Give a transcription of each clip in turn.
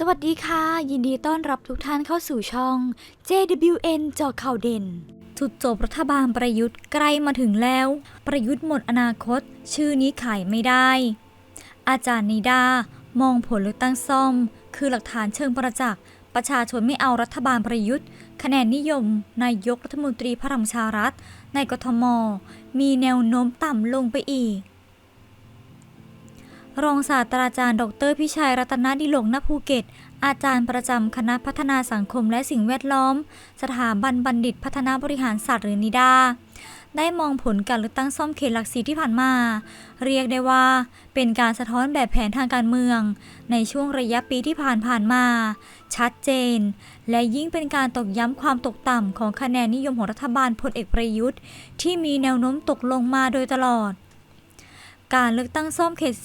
สวัสดีค่ะ ยินดีต้อนรับทุกท่านเข้าสู่ช่อง JWN จอข่าวเด่น จุดจบรัฐบาลประยุทธ์ใกล้มาถึงแล้ว ประยุทธ์หมดอนาคต ชื่อนี้ขายไม่ได้ อาจารย์นิดามองผลเลือกตั้งซ่อม คือหลักฐานเชิงประจักษ์ ประชาชนไม่เอารัฐบาลประยุทธ์ คะแนนนิยม นายกรัฐมนตรีพลังประชารัฐ ในกทม มีแนวโน้มต่ำลงไปอีก รองศาสตราจารย์ ดรพิชัยรัตนดิลกณภูเก็ต อาจารย์ประจำคณะพัฒนาสังคมและสิ่งแวดล้อม สถาบันบัณฑิตพัฒนาบริหารศาสตร์หรือนิดา ได้มองผลการเลือกตั้งซ่อมเขตหลักสีที่ผ่านมา เรียกได้ว่า เป็นการสะท้อนแบบแผนทางการเมือง ในช่วงระยะปีที่ผ่านผ่านมา ชัดเจน และยิ่งเป็นการตอกย้ำความตกต่ำของคะแนนนิยมของรัฐบาลพลเอกประยุทธ์ ที่มีแนวโน้มตกลงมาโดยตลอด การเลือกตั้งซ่อมเขต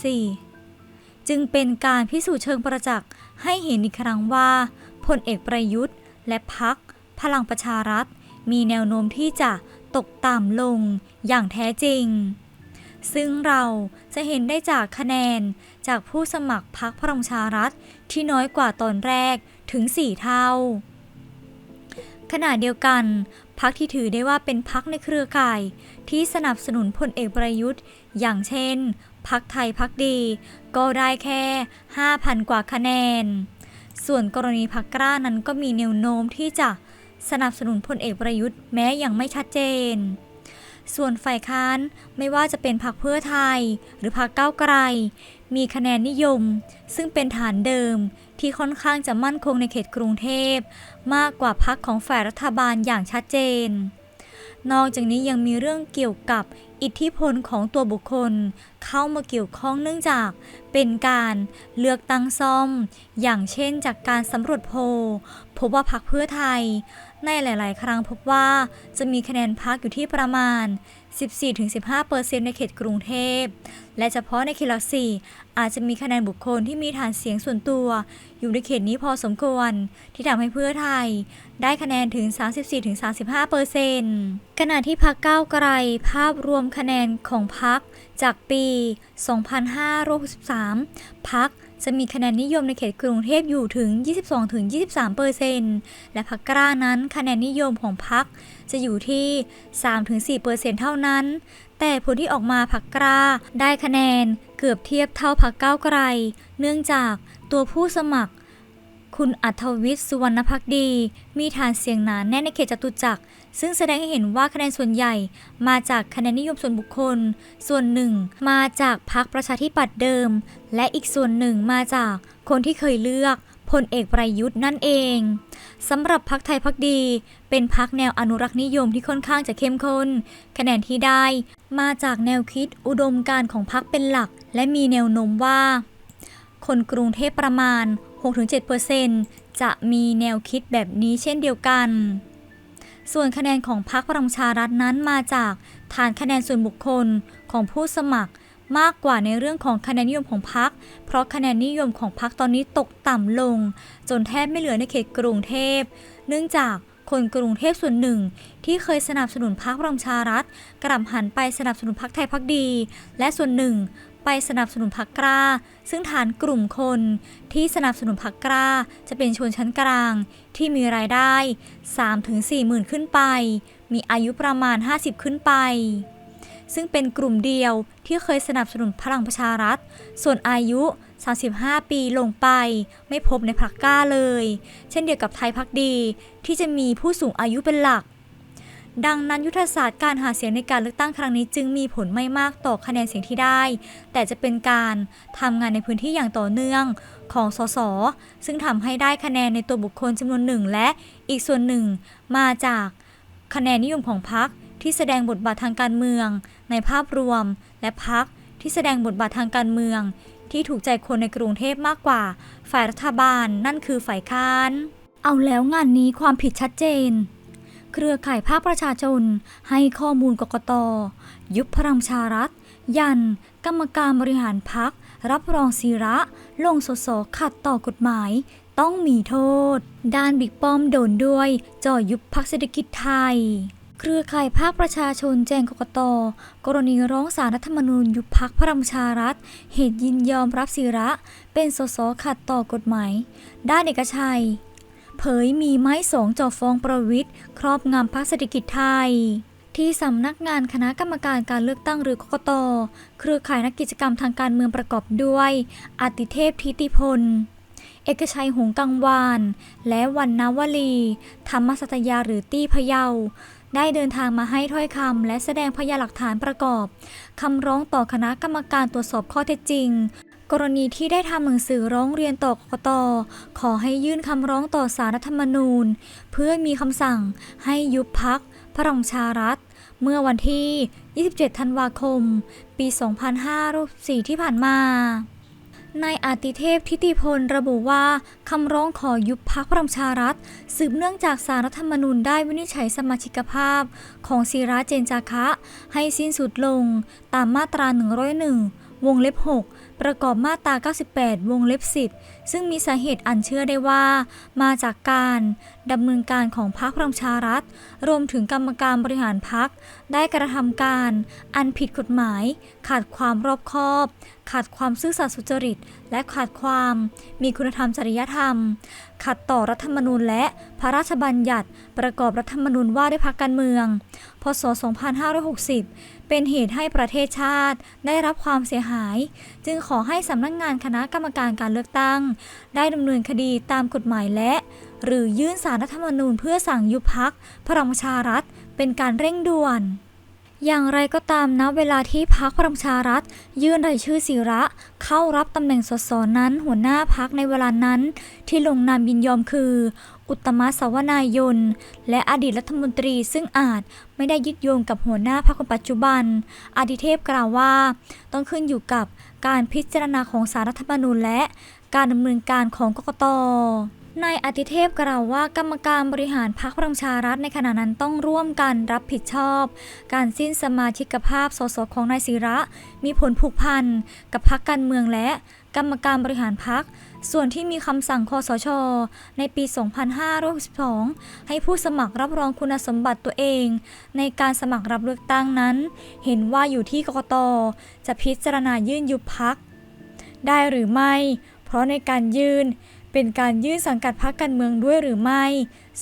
4 จึงเป็นการพิสูจน์เชิงประจักษ์ให้เห็นอีกครั้งว่าพลเอกประยุทธ์และพักพลังประชารัฐ มีแนวโน้มที่จะตกต่ำลงอย่างแท้จริง ซึ่งเราจะเห็นได้จากคะแนนจากผู้สมัครพักพลังประชารัฐที่น้อยกว่าตอนแรกถึง 4 เท่า ขณะเดียวกันพักที่ถือได้ว่าเป็นพักในเครือข่าย ที่สนับสนุนพลเอกประยุทธ์ อย่างเช่นพักไทยพักดี ก็ได้แค่ 5,000 กว่าคะแนน ส่วนกรณีพักกล้านั้นก็มีแนวโน้มที่จะสนับสนุนพลเอกประยุทธ์แม้ยังไม่ชัดเจน ส่วนฝ่ายค้านไม่ว่าจะเป็นพรรคเพื่อไทย หรือพรรคก้าวไกล มีคะแนนนิยม ซึ่งเป็นฐานเดิมที่ค่อนข้างจะมั่นคงในเขตกรุงเทพ มากกว่าพรรคของฝ่ายรัฐบาลอย่างชัดเจน นอกจากนี้ยังมีเรื่องเกี่ยวกับอิทธิพลของตัวบุคคล เข้ามาเกี่ยวข้องเนื่องจากเป็นการเลือกตั้งซ่อม อย่างเช่นจากการสำรวจโพลพบว่าพรรคเพื่อไทย ในหลาย ๆ ครั้งพบว่าจะมีคะแนนพักอยู่ที่ประมาณ 14-15%ในเขตกรุงเทพและเฉพาะในเขตหลักสี่อาจจะมีคะแนนบุคคลที่มีฐานเสียงส่วนตัว อยู่ในเขตนี้พอสมควร ที่ทำให้เพื่อไทย ได้คะแนนถึง 34-35%ขณะที่พักก้าวไกลภาพรวมคะแนนของพักจากปี 2563พักจะมีคะแนนนิยมในเขตกรุงเทพอยู่ถึง 22-23%และพักกล้านั้นคะแนนนิยมของพักจะอยู่ที่ 3-4%เท่านั้นแต่ผลที่ออกมาพักกล้าได้คะแนนเกือบเทียบเท่าพักก้าวไกล เนื่องจากตัวผู้สมัคร คุณอัธวิทย์สุวรรณพักดี มีฐานเสียงหนาแน่นในเขตจตุจักร ซึ่งแสดงให้เห็นว่าคะแนนส่วนใหญ่ มาจากคะแนนนิยมส่วนบุคคล ส่วนหนึ่งมาจากพรรคประชาธิปัตย์เดิม และอีกส่วนหนึ่งมาจากคนที่เคยเลือก พลเอกประยุทธ์นั่นเองสำหรับพรรคไทยพักดี เป็นพรรคแนวอนุรักษ์นิยมที่ค่อนข้างจะเข้มข้น คะแนนที่ได้มาจากแนวคิดอุดมการของพรรคเป็นหลัก และมีแนวโน้มว่า คนกรุงเทพประมาณ 6-7%จะมีแนวคิดแบบนี้เช่นเดียวกัน ส่วนคะแนนของพรรคพลังชารัฐนั้นมาจากฐานคะแนนส่วนบุคคลของผู้สมัคร มากกว่าในเรื่องของคะแนนนิยมของพรรคเพราะคะแนนนิยมของพรรคตอนนี้ตกต่ำลง จนแทบไม่เหลือในเขตกรุงเทพ เนื่องจากคนกรุงเทพส่วนหนึ่ง ที่เคยสนับสนุนพรรคพลังชารัฐกลับหันไปสนับสนุนพรรคไทยพักดี และส่วนหนึ่งไปสนับสนุนพรรคกล้า ซึ่งฐานกลุ่มคนที่สนับสนุนพรรคกล้า จะเป็นชนชั้นกลาง ที่มีรายได้ 3-4หมื่นขึ้นไป มีอายุประมาณ 50 ขึ้นไป ซึ่งเป็นกลุ่มเดียวที่เคยสนับสนุนพลังประชารัฐ ส่วนอายุ 35 ปีลงไป ไม่พบในพรรคกล้าเลย เช่นเดียวกับไทยพักดีที่จะมีผู้สูงอายุเป็นหลัก ดังนั้นยุทธศาสตร์การหาเสียงในการเลือกตั้งครั้งนี้จึงมีผลไม่มากต่อคะแนนเสียงที่ได้ แต่จะเป็นการทำงานในพื้นที่อย่างต่อเนื่องของสส ซึ่งทำให้ได้คะแนนในตัวบุคคลจำนวนหนึ่งและอีกส่วนหนึ่งมาจากคะแนนนิยมของพรรค ที่แสดงบทบาททางการเมือง ในภาพรวม และพรรคที่แสดงบทบาททางการเมือง ที่ถูกใจคนในกรุงเทพมากกว่า ฝ่ายรัฐบาลนั่นคือฝ่ายค้าน เอาแล้วงานนี้ความผิดชัดเจน เครือข่ายภาคประชาชน ให้ข้อมูลกกต ยุบพลังชารัฐ ยัน กรรมการบริหารพักรับรองศิระ ลงสสขัดต่อกฎหมายต้องมีโทษ ด้านบิ๊กป้อมโดนด้วยจ่อยุบพักเศรษฐกิจไทย เครือข่ายภาคประชาชนแจ้งกกต กรณีร้องสารรัฐธรรมนูญยุบพักพลังประชารัฐ เหตุยินยอมรับศิระ เป็นสสขัดต่อกฎหมาย ด้านเอกชัย เผยมีไม้สองจ่อฟ้องประวิทย์ครอบงำพักเศรษฐกิจไทยที่สำนักงานคณะกรรมการการเลือกตั้งหรือกกต เครือข่ายนักกิจกรรมทางการเมืองประกอบด้วยอาติเทพทิติพล เอกชัยหงกังวาน และวันนาวลี ธรรมสัตยาหรือตี้พะเยา ได้เดินทางมาให้ถ้อยคำและแสดงพยานหลักฐานประกอบคำร้องต่อคณะกรรมการตรวจสอบข้อเท็จจริง กรณีที่ได้ทำหนังสือร้องเรียนต่อกกตขอให้ยื่นคำร้องต่อสารรัฐธรรมนูญ เพื่อมีคำสั่งให้ยุบพักพลังชารัฐ เมื่อวันที่ 27 ธันวาคม ปี 2564 ที่ผ่านมา นายอาติเทพทิติพลระบุว่า คำร้องขอยุบพักพลังประชารัฐ สืบเนื่องจากสารรัฐธรรมนูญได้วินิจฉัยสมาชิกภาพ ของศิระเจนจาคะ ให้สิ้นสุดลง ตามมาตรา 101 วงเล็บ 6 ประกอบมาตรา 98 วงเล็บ10ซึ่งมีสาเหตุอันเชื่อได้ว่า มาจากการดำเนินการของพรรคพลังชารัฐ รวมถึงกรรมการบริหารพรรคได้กระทำการ อันผิดกฎหมาย ขาดความรอบคอบ ขาดความซื่อสัตย์สุจริต และขาดความ มีคุณธรรมจริยธรรม ขัดต่อรัฐธรรมนูญและพระราชบัญญัติ ประกอบรัฐธรรมนูญว่าด้วยพรรคการเมือง พศ 2560 เป็นเหตุให้ประเทศชาติได้รับความเสียหาย จึงขอให้สำนักงงานคณะกรรมการการเลือกตั้ง ได้ดำเนินคดีตามกฎหมายและ หรือยื่นสารรัฐธรรมนูญเพื่อสั่งยุบพักพลังประชารัฐเป็นการเร่งด่วน อย่างไรก็ตามนะเวลาที่พักพลังประชารัฐ ยื่นรายชื่อศิระ เข้ารับตำแหน่งสสนั้นหัวหน้าพักในเวลานั้น ที่ลงนามยินยอมคือ อุตมะสาวนายน และอดีตรัฐมนตรีซึ่งอาจไม่ได้ยึดโยงกับหัวหน้าพรรคคนปัจจุบัน อดิเทพกล่าวว่า ต้องขึ้นอยู่กับการพิจารณาของสารรัฐธรรมนูญและการดำเนินการของกกต นายอาติเทพกล่าวว่ากรรมการบริหารพรรคพลังประชารัฐในขณะนั้นต้องร่วมกันรับผิดชอบ การสิ้นสมาชิกภาพสสของนายศิระ มีผลผูกพันกับพรรคการเมืองและกรรมการบริหารพรรคส่วนที่มีคำสั่งคอสช ในปี 2562 ให้ผู้สมัครรับรองคุณสมบัติตัวเอง ในการสมัครรับเลือกตั้งนั้น เห็นว่าอยู่ที่กกตจะพิจารณายื่นยุบพัก ได้หรือไม่ เพราะในการยื่น เป็นการยื่นสังกัดพรรคการเมืองด้วยหรือไม่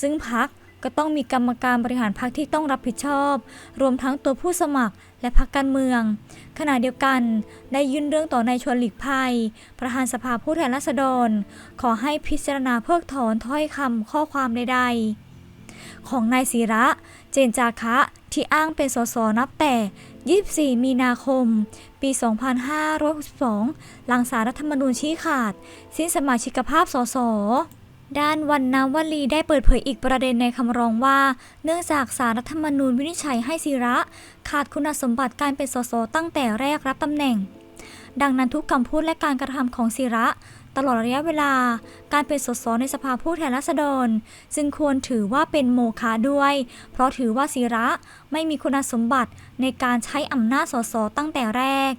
ซึ่งพรรคก็ต้องมีกรรมการบริหารพรรคที่ต้องรับผิดชอบ รวมทั้งตัวผู้สมัครและพรรคการเมือง ขณะเดียวกันได้ยื่นเรื่องต่อนายชวนหลีกภัย ประธานสภาผู้แทนราษฎร ขอให้พิจารณาเพิกถอนถ้อยคำข้อความใดๆ ของนายศิระ เจนจาคะ ที่อ้างเป็นสสนับแต่ 24 มีนาคม ปี 2562 หลังสารรัฐธรรมนูญชี้ขาด สิ้นสมาชิกภาพสสด้านวันนาวลีได้เปิดเผยอีกประเด็นในคำร้องว่า เนื่องจากสารรัฐธรรมนูญวินิจฉัยให้ศิระ ขาดคุณสมบัติการเป็นสสตั้งแต่แรกรับตำแหน่ง ดังนั้นทุกคำพูดและการกระทำของศิระ ตลอดระยะเวลา การเป็นสสในสภาผู้แทนราษฎร จึงควรถือว่าเป็นโมฆะด้วย เพราะถือว่าศิระไม่มีคุณสมบัติในการใช้อำนาจสสตั้งแต่แรก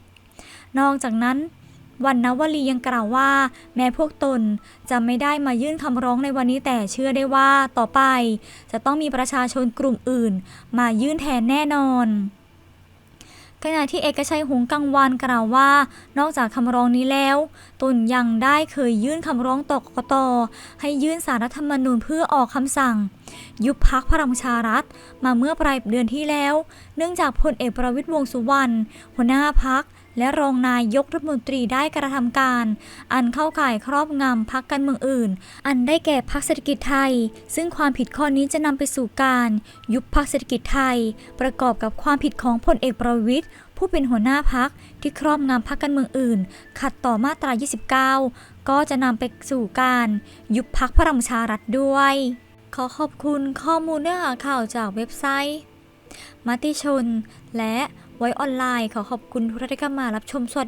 นอกจากนั้นวันนวลียังกล่าวว่า แม้พวกตนจะไม่ได้มายื่นคำร้องในวันนี้แต่เชื่อได้ว่าต่อไป จะต้องมีประชาชนกลุ่มอื่น มายื่นแทนแน่นอน ขณะที่เอกชัยหงกังวานกล่าวว่า นอกจากคำร้องนี้แล้ว ตนยังได้เคยยื่นคำร้องต่อกกตให้ยื่นสารรัฐธรรมนูญเพื่อออกคำสั่ง ยุบพักพลังชารัฐมาเมื่อปลายเดือนที่แล้ว เนื่องจากพลเอกประวิตรวงสุวรรณหัวหน้าพัก และรองนายกรัฐมนตรีได้กระทำการ อันเข้าข่ายครอบงำพักการเมืองอื่น อันได้แก่พักเศรษฐกิจไทย ซึ่งความผิดข้อนี้จะนำไปสู่การ ยุบพักเศรษฐกิจไทย ประกอบกับความผิดของพลเอกประวิตรผู้เป็นหัวหน้าพักที่ครอบงำพักการเมืองอื่น ขัดต่อมาตรา 29 ก็จะนำไปสู่การ ยุบพักพลังประชารัฐด้วย ขอขอบคุณข้อมูลเนื้อหาข่าวจากเว็บไซต์ มติชน และ ไว้ออนไลน์ขอขอบคุณทุกท่านที่เข้ามารับชมสวัสดี